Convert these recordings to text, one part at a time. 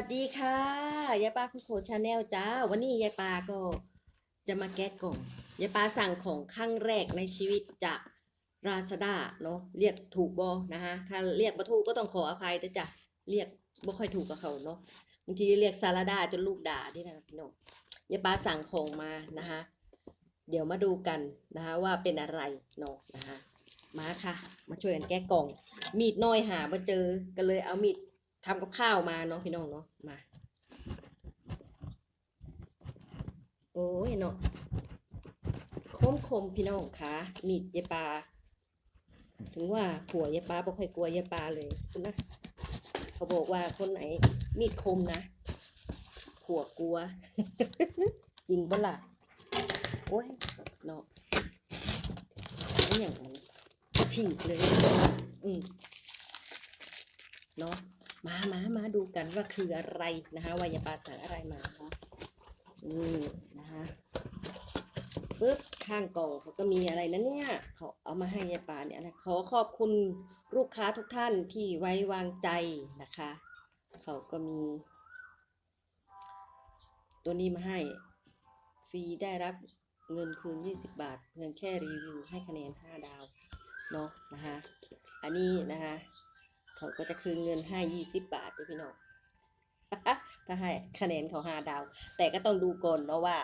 วัสดีค่ะ ยายปาคุณโคชาแนลจ้า วันนี้ยายปาก็จะมาแก้กล่อง ยายปาสั่งของครั้งแรกในชีวิตจากราซาด้าเนาะ เรียกถูกบอนะคะถ้าเรียกบ่ถูกก็ต้องขออภัยนะจ๊ะเรียกบ่ค่อยถูกกับเขาเนาะ บางทีเรียกซาลาดาจนลูกด่าด้วยนะพี่น้อง ยายปาสั่งของมานะคะ เดี๋ยวมาดูกันนะคะว่าเป็นอะไรเนาะนะคะ มาค่ะ มาช่วยกันแก้กล่อง มีดน้อยหามาเจอ ก็เลยเอามีด ทำกับข้าวมาเนาะพี่น้องเนาะมา โอ้ยเนาะคมคมพี่น้องค่ะมีดยายปลาถึงว่าผัวยายปลาบ่ค่อยกลัวยายปลาเลยคุณนะเขาบอกว่าคนไหนมีดคมนะผัวกลัว จริงปะล่ะโอ้ยเนาะอย่างนั้นฉีกเลย อืมเนาะ มามามาดูกันว่าคืออะไรนะคะวายปาสั่งอะไรมาคะอืมนะคะปึ๊บข้างกล่องเขาก็มีอะไรนะเนี่ยเขาเอามาให้ยายปาเนี่ยนะขอขอบคุณลูกค้าทุกท่านที่ไว้วางใจนะคะเขาก็มี ตัวนี้มาให้ฟรีได้รับเงินคืน 20 บาท เงินแค่รีวิวให้คะแนน 5 ดาวเนาะนะคะ อันนี้นะคะ เขาก็จะคืนเงินให้ยี่สิบบาทด้วยพี่น้องถ้าให้คะแนนเขาห้าดาว แต่ก็ต้องดูก่อนเนาะว่า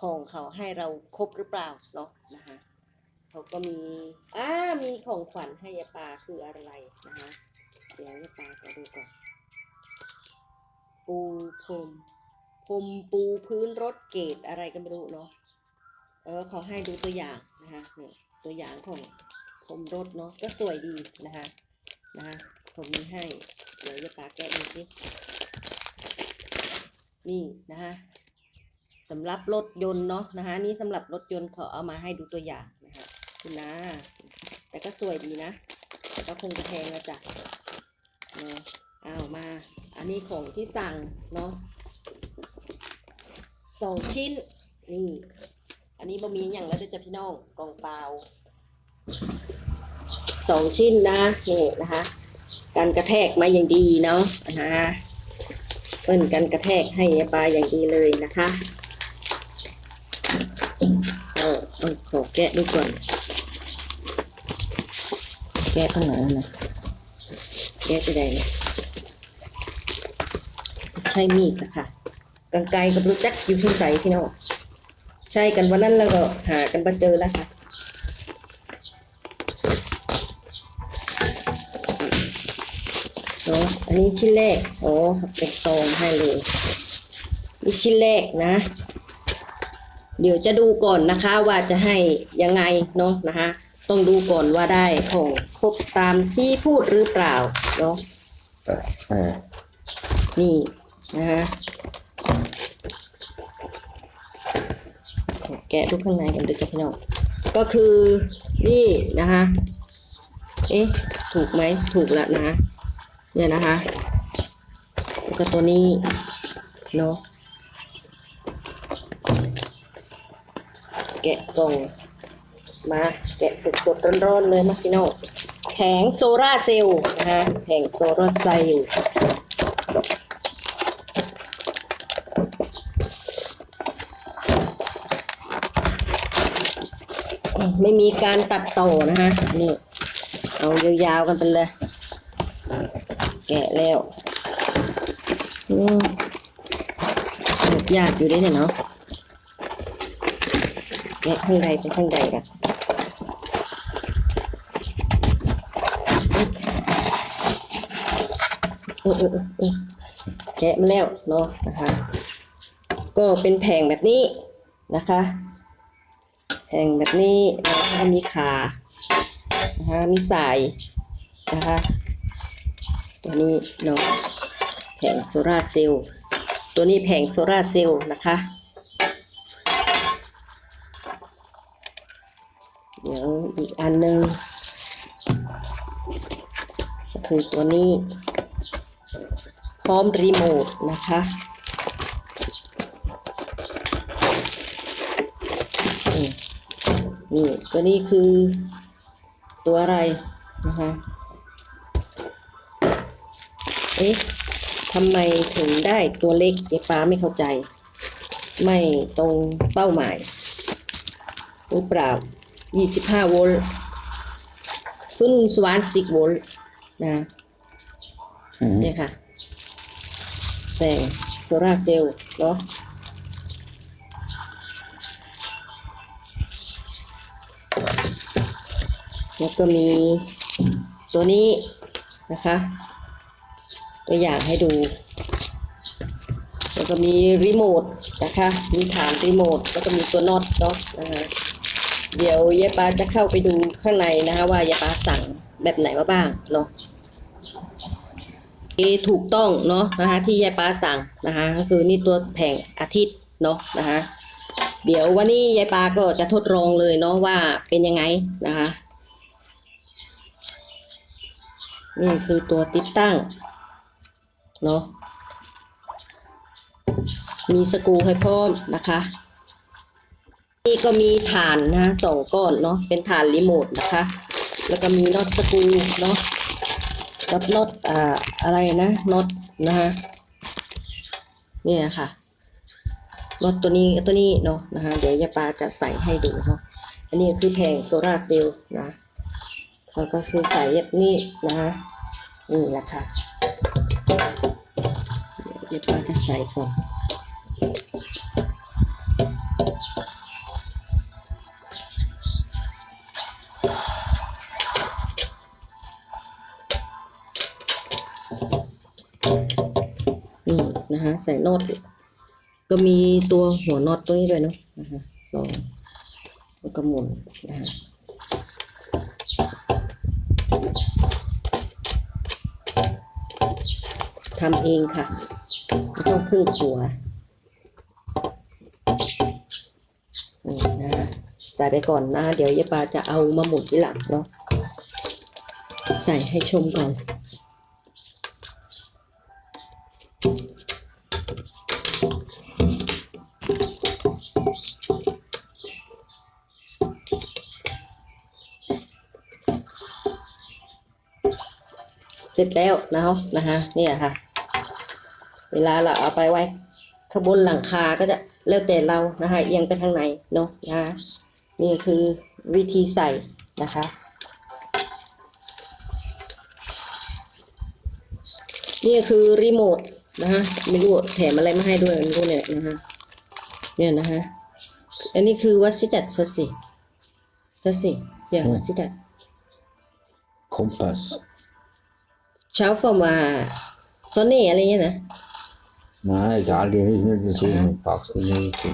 ของเขาให้เราครบหรือเปล่าเนาะนะคะเขาก็มีอ่ามีของขวัญให้ยาปาคืออะไรนะคะเดี๋ยวยาปาจะดูก่อน ปูพรมพรมปูพื้นรถเกตอะไรก็ไม่รู้เนาะเออเขาให้ดูตัวอย่างนะคะนี่ตัวอย่างของพรมรถเนาะก็สวยดีนะคะนะคะ ผมมีให้ เดี๋ยวจะปาแกะดูสินี่นะคะสำหรับรถยนต์เนาะนะคะนี่สำหรับรถยนต์เขาเอามาให้ดูตัวอย่างนะคะคุณนะ แต่ก็สวยดีนะแต่ก็คงจะแพงนะจ๊ะเนาะเอามา อันนี้ของที่สั่งเนาะสองชิ้น นี่ อันนี้บะหมี่อย่างแล้วเด้จะพี่น้องกล่องเปล่าสองชิ้นนะนี่นะคะ การกระแทกมาอย่างดีเนาะนะคะเปิ้นกันกระแทกให้ปลาอย่างดีเลยนะคะเอาเอขอแกะดูก่อน แกะตรงไหนนะแกะไปไหนนะใช้มีดนะคะกางไกรกับรู้จักอยู่ที่ใส่พี่น้องใช้กันวันนั้นแล้วก็หากันมาเจอแล้วค่ะ เนาะอันนี้ชิ้นแรกโอ้เป็นซองให้เลยนี่ชิ้นแรกนะ เดี๋ยวจะดูก่อนนะคะว่าจะให้ยังไงเนาะนะคะต้องดูก่อนว่าได้ของครบตามที่พูดหรือเปล่าเนาะนี่นะคะแกะดูข้างในกันดูจ้ะพี่น้องก็คือนี่นะคะเอ๊ะถูกไหมถูกแล้วนะ เนี่ยนะคะแล้วก็ตัวนี้เนาะแกะกล่องมาแกะสดๆร้อนๆเลยมาพี่น้องแผงโซลาร์เซลล์นะคะแผงโซลาร์เซลล์ไม่มีการตัดต่อนะคะนี่เอายาวๆกันไปเลย แกะแล้วอืมหมดยากอยู่ด้วยเนี่ยเนาะแกะข้างในเป็นข้างในกันแกะมาแล้วเนาะนะคะ ก็เป็นแผงแบบนี้นะคะแผงแบบนี้แล้วก็มีขานะคะมีสายนะคะ ตัวนี้เนาะแผงโซลาเซลล์ตัวนี้แผงโซลาเซลล์นะคะเดี๋ยวอีกอันหนึ่งก็คือตัวนี้ พร้อมรีโมทนะคะนี่ตัวนี้คือตัวอะไรนะคะ เอ๊ะทำไมถึงได้ตัวเล็กเจ๊ป้าไม่เข้าใจ ไม่ตรงเป้าหมายหรือเปล่า 25 โวลต์ขึ้นสวาน10โวลต์นะ Mhm. เนี่ยค่ะแสงโซลาร์เซลล์เนาะแล้วก็มีตัวนี้นะคะ ตัวอย่างให้ดู แล้วก็มีรีโมทนะคะ มีฐานรีโมทแล้วก็มีตัวน็อตเนาะนะคะเดี๋ยวยายปาจะเข้าไปดูข้างในนะคะว่ายายปาสั่งแบบไหนมาบ้างเนาะเอถูกต้องเนาะนะคะที่ยายปาสั่งนะคะก็คือนี่ตัวแผงอาทิตย์เนาะนะคะเดี๋ยววันนี้ยายปาก็จะทดลองเลยเนาะว่าเป็นยังไงนะคะนี่คือตัวติดตั้ง เนาะมีสกูให้พร้อมนะคะ นี่ก็มีฐานนะสองก้อนเนาะเป็นฐานรีโมทนะคะ แล้วก็มีน็อตสกูเนาะกับน็อตอ่าอะไรนะน็อตนะฮะเนี่ยค่ะน็อตตัวนี้ตัวนี้เนาะนะคะเดี๋ยวยาปาจะใส่ให้ดูเนาะอันนี้คือแผงโซลาเซลล์นะแล้วก็คือใส่แบบนี้นะคะนี่แหละค่ะ ดี๋ยวยาปาจะใส่ก่อนนี่นะคะใส่นอตก็มีตัวหัวน็อตตัวนี้ด้วยเนาะนะคะลองแล้วก็หมุนนะคะทำเองค่ะ ต้องพึ่งหัวนี่นะคะใส่ไปก่อนนะ เดี๋ยวยายปาจะเอามาหมุนที่หลังเนาะใส่ให้ชมก่อนเสร็จแล้วนะครับนะคะเนี่ยค่ะ เวลาเราเอาไปไว้ขางบนหลังคาก็จะแล้วแต่เรานะคะเอียงไปทางไหนเนาะนะคะนี่คือวิธีใส่นะคะนี่คือรีโมทนะคะไม่รู้แถมอะไรมาให้ด้วยไม่รู้เนี่ยนะคะเนี่ยนะคะอันนี้คือวัดสิดัตสัสสิสัสสิอย่างวัดสิดัต Kompass. เช้าฟอร์ มาโซนี่อะไรเดียนะ Nej, egal, det er ikke det så med baksen. Det er ikke.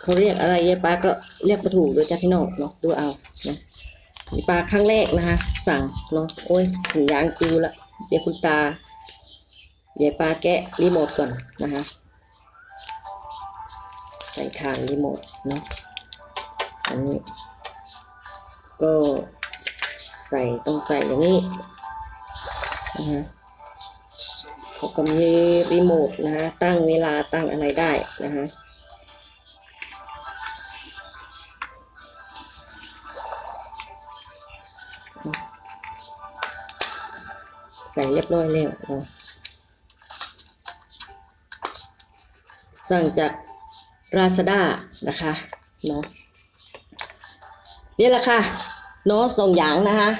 เขาเรียกอะไรยายปลาก็เรียกมาถูกโดยจ้าพี่น้องเนาะดูเอานะยายปลาครั้งแรกนะคะ สั่งเนาะโอ้ยถึงยางจิวละเดี๋ยวคุณตายายปลาแกะรีโมทก่อนนะคะ ใส่ฐานรีโมทเนาะอันนี้ ก็ใส่ต้องใส่อย่างนี้นะฮะ เขาก็มีรีโมทนะฮะตั้งเวลาตั้งอะไรได้นะฮะใส่เรียบร้อยแล้วเนาสั่งจากราซาด้านะคะเนาะนี่แหละค่ะเนาะส่งอย่างนะคะ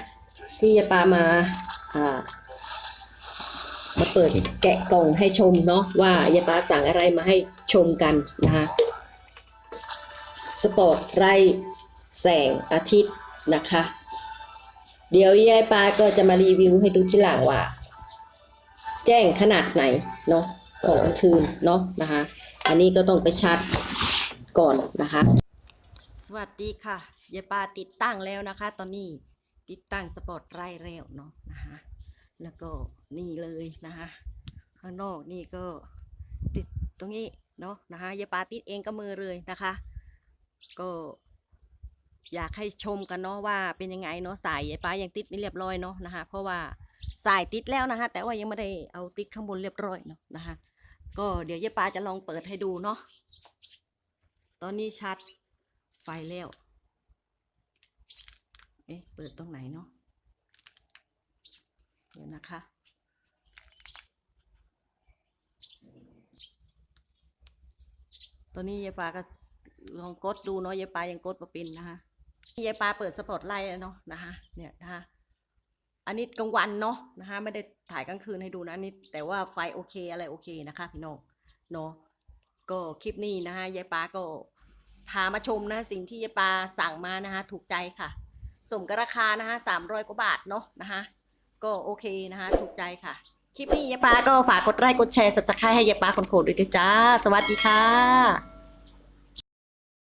ที่จะปามาอ่า มาเปิดแกะกล่องให้ชมเนาะว่ายายปาสั่งอะไรมาให้ชมกันนะคะสปอร์ตไรแสงอาทิตย์นะคะ เดี๋ยวยายปาก็จะมารีวิวให้ดูที่หลังว่า แจ้งขนาดไหนเนาะตอนกลางคืนเนาะนะคะ อันนี้ก็ต้องไปชาร์จก่อนนะคะ สวัสดีค่ะยายปาติดตั้งแล้วนะคะ ตอนนี้ติดตั้งสปอร์ตไร่แล้วเนาะนะคะ แล้วก็นี่เลยนะคะข้างนอกนี่ก็ติดตรงนี้เนาะนะคะยายปาติดเองก็มือเลยนะคะ ก็อยากให้ชมกันเนาะว่าเป็นยังไงเนาะสายยายป้ายังติดไม่เรียบร้อยเนาะนะคะ เพราะว่าสายติดแล้วนะคะ แต่ว่ายังไม่ได้เอาติดข้างบนเรียบร้อยเนาะนะคะ ก็เดี๋ยวยายป้าจะลองเปิดให้ดูเนาะตอนนี้ชัดไฟแล้วเอ๊ะเปิดตรงไหนเนาะ นะคะตอนนี้ยายปาก็ลองกดดูเนาะยายปายังกดมาเป็นนะคะยายปาเปิดสปอตไลท์เนาะนะคะ เนี่ยนะคะ อันนี้กลางวันเนาะนะคะ ไม่ได้ถ่ายกลางคืนให้ดูนะนนี้แต่ว่าไฟโอเคอะไรโอเคนะคะพี่น้องเนาะก็คลิปนี้นะคะยายปาก็พามาชมนะสิ่งที่ยายปาสั่งมานะคะ ถูกใจค่ะ สมกับราคานะคะสามร้อยกว่าบาทเนาะนะคะ ก็โอเคนะคะถูกใจค่ะ คลิปนี้ยายปาก็ฝากกดไลค์กดแชร์สับสไครให้ยายปาคนโขดด้วยจ้า สวัสดีค่ะ